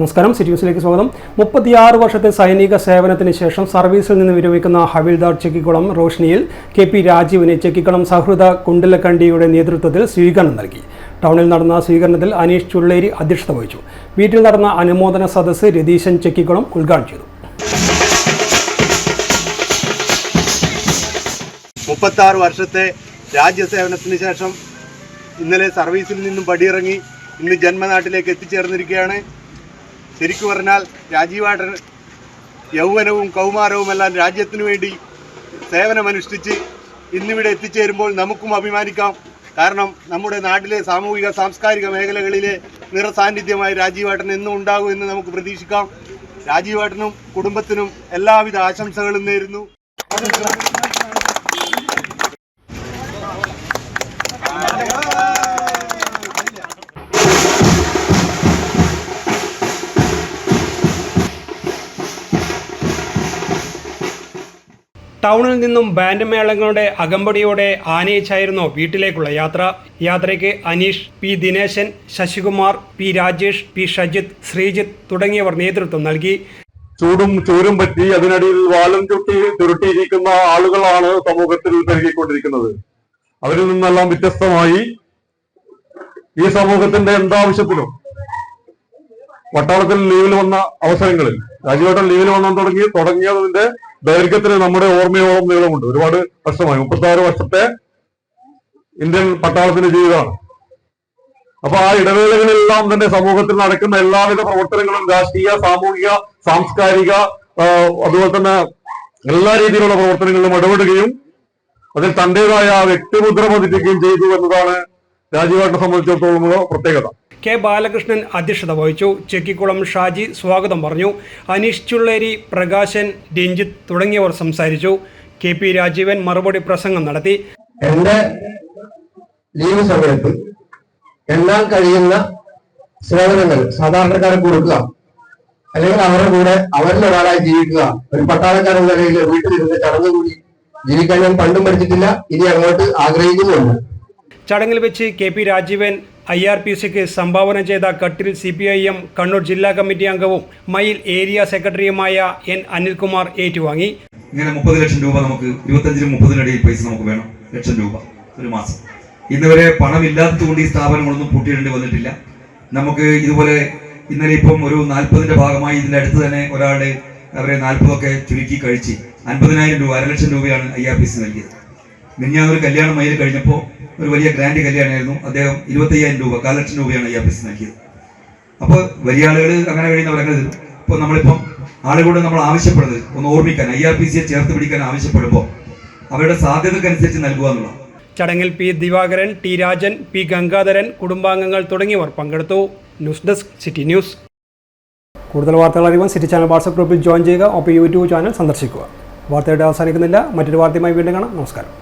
നമസ്കാരം. സിറ്റി ന്യൂസിലേക്ക് സ്വാഗതം. മുപ്പത്തിയാറ് വർഷത്തെ സൈനിക സേവനത്തിന് ശേഷം സർവീസിൽ നിന്ന് വിരമിക്കുന്ന ഹവിൽദാർ ചെക്കിക്കുളം റോഷ്നിയിൽ കെ പി രാജീവിന് ചെക്കിക്കുളം സഹൃദ കുണ്ടലക്കണ്ടിയുടെ നേതൃത്വത്തിൽ സ്വീകരണം നൽകി. ടൗണിൽ നടന്ന സ്വീകരണത്തിൽ അനീഷ് ചുള്ളേരി അധ്യക്ഷത വഹിച്ചു. വീട്ടിൽ നടന്ന അനുമോദന സദസ്സ് രതീശൻ ചെക്കിക്കുളം ഉദ്ഘാടനം ചെയ്തു. മുപ്പത്താറ് വർഷത്തെ രാജ്യസേവനത്തിന് ശേഷം ഇന്നലെ സർവീസിൽ നിന്നും പടിയിറങ്ങി ഇന്ന് ജന്മനാട്ടിലേക്ക് എത്തിച്ചേർന്നിരിക്കുകയാണ്. ശരിക്കു പറഞ്ഞാൽ രാജീവാടൻ യൗവനവും കൗമാരവുമെല്ലാം രാജ്യത്തിനു വേണ്ടി സേവനമനുഷ്ഠിച്ച് ഇന്നിവിടെ എത്തിച്ചേരുമ്പോൾ നമുക്കും അഭിമാനിക്കാം. കാരണം നമ്മുടെ നാട്ടിലെ സാമൂഹിക സാംസ്കാരിക മേഖലകളിലെ നിറസാന്നിധ്യമായി രാജീവേട്ടൻ എന്നും ഉണ്ടാകും എന്ന് നമുക്ക് പ്രതീക്ഷിക്കാം. രാജീവേട്ടനും കുടുംബത്തിനും എല്ലാവിധ ആശംസകളും നേരുന്നു. ടൗണിൽ നിന്നും ബാൻഡ് മേളങ്ങളുടെ അകമ്പടിയോടെ ആനയിച്ചായിരുന്നു വീട്ടിലേക്കുള്ള യാത്ര. യാത്രയ്ക്ക് Aneesh P Dineshan Sasikumar P Rajesh P Shajith Sreejith തുടങ്ങിയവർ നേതൃത്വം നൽകി. ചൂടും ചൂരും പറ്റി അതിനടിയിൽ വാലും ചുട്ടി ചുരുട്ടിയിരിക്കുന്ന ആളുകളാണ് സമൂഹത്തിൽ പെരുകിക്കൊണ്ടിരിക്കുന്നത്. അവരിൽ നിന്നെല്ലാം വ്യത്യസ്തമായി ഈ സമൂഹത്തിന്റെ എന്താവശ്യത്തിലും വട്ടാളത്തിൽ ലീവിൽ വന്ന അവസരങ്ങളിൽ രാജ്യവട്ടം ലീവിൽ വന്നാൽ തുടങ്ങി തുടങ്ങിയതിന്റെ ദൈർഘ്യത്തിന് നമ്മുടെ ഓർമ്മയോളം നീളമുണ്ട് ഒരുപാട് വർഷമായി. മുപ്പത്തി വർഷത്തെ ഇന്ത്യൻ പട്ടാളത്തിന്റെ ജീവിതമാണ്. അപ്പൊ ആ ഇടവേളകളിലെല്ലാം തന്നെ സമൂഹത്തിൽ നടക്കുന്ന എല്ലാവിധ പ്രവർത്തനങ്ങളും രാഷ്ട്രീയ സാമൂഹിക സാംസ്കാരിക അതുപോലെ തന്നെ എല്ലാ രീതിയിലുള്ള പ്രവർത്തനങ്ങളിലും ഇടപെടുകയും അതിൽ തന്റേതായ വ്യക്തിമുദ്ര പതിപ്പിക്കുകയും ചെയ്തു എന്നതാണ് രാജീവേട്ടനെ സംബന്ധിച്ചിടത്തോളമുള്ള പ്രത്യേകത. കെ ബാലകൃഷ്ണൻ അധ്യക്ഷത വഹിച്ചു. ചെക്കിക്കുളം ഷാജി സ്വാഗതം പറഞ്ഞു. അനീഷ് ചുള്ളേരി പ്രകാശൻ രഞ്ജിത്ത് തുടങ്ങിയവർ സംസാരിച്ചു. കെ പി രാജീവൻ മറുപടി പ്രസംഗം നടത്തി. എന്റെ ലീവ് സമയത്ത് എണ്ണാൻ കഴിയുന്ന സേവനങ്ങൾ സാധാരണക്കാർക്ക് കൊടുക്കുക. അല്ലെങ്കിൽ അവരുടെ കൂടെ അവരിൽ ഒരാളായി ജീവിക്കുക. ഒരു പട്ടാളക്കാരൻ നിലയിൽ വീട്ടിലിരുന്ന് ചടങ്ങ് കൂടി ജീവിക്കാൻ ഞാൻ പണ്ടും പഠിച്ചിട്ടില്ല. ഇനി അങ്ങോട്ട് ആഗ്രഹിക്കുന്നുണ്ട്. ചടങ്ങിൽ വെച്ച് K P Rajeevan I R P സിക്ക് സംഭാവന ചെയ്ത കട്ടിൽ C P I M Kannur ജില്ലാ കമ്മിറ്റി അംഗവും മയിൽ ഏരിയ സെക്രട്ടറിയുമായ എൻ അനിൽകുമാർ ഏറ്റുവാങ്ങി. ഇങ്ങനെ മുപ്പത് ലക്ഷം രൂപ നമുക്ക് ഇരുപത്തഞ്ചിനും മുപ്പതിനിടയിൽ പൈസ നമുക്ക് വേണം. ലക്ഷം രൂപ ഒരു മാസം. ഇന്നുവരെ പണമില്ലാത്തതുകൊണ്ട് ഈ സ്ഥാപനങ്ങളൊന്നും പൂട്ടിയിടേണ്ടി വന്നിട്ടില്ല. നമുക്ക് ഇതുപോലെ ഇന്നലെ ഇപ്പം ഒരു നാൽപ്പതിന്റെ ഭാഗമായി ഇതിന്റെ അടുത്ത് തന്നെ ഒരാളുടെ അവരെ നാൽപ്പതൊക്കെ ചുരുക്കി കഴിച്ച് അൻപതിനായിരം രൂപ അരലക്ഷം രൂപയാണ് ഐ ആർ പി സി നൽകിയത്. മിനിഞ്ഞാന്നൊരു കല്യാണം മയിൽ കഴിഞ്ഞപ്പോൾ ഒരു വലിയ ഗ്രാൻഡ് കല്യാണമായിരുന്നു അദ്ദേഹം ഇരുപത്തയ്യായിരം രൂപ കാൽ ലക്ഷം രൂപയാണ് ഈ പി നൽകിയത്. അപ്പോൾ വലിയ ആളുകൾ അങ്ങനെ കഴിയുന്ന തരും ഇപ്പോൾ നമ്മളിപ്പം ആളുകളോട് നമ്മൾ ആവശ്യപ്പെടുന്നത് ഒന്ന് ഓർമ്മിക്കാൻ ഐ ആർ പി സിയെ ചേർത്ത് പിടിക്കാൻ ആവശ്യപ്പെടുമ്പോൾ അവരുടെ സാധ്യതക്കനുസരിച്ച് നൽകുക എന്നുള്ളതാണ്. ചടങ്ങിൽ P Divakaran T Rajan P Gangadharan കുടുംബാംഗങ്ങൾ തുടങ്ങിയവർ പങ്കെടുത്തു. News desk city news. കൂടുതൽ വാർത്തകൾ അറിയുവാൻ സിറ്റി ചാനൽ വാട്സ്ആപ്പ് ഗ്രൂപ്പിൽ ജോയിൻ ചെയ്യുക ഒപ്പം യൂട്യൂബ് ചാനൽ സന്ദർശിക്കുക. വാർത്തയുടെ അവസാനിക്കുന്നില്ല. മറ്റൊരു വാർത്തയുമായി വീണ്ടും കാണാം. നമസ്കാരം.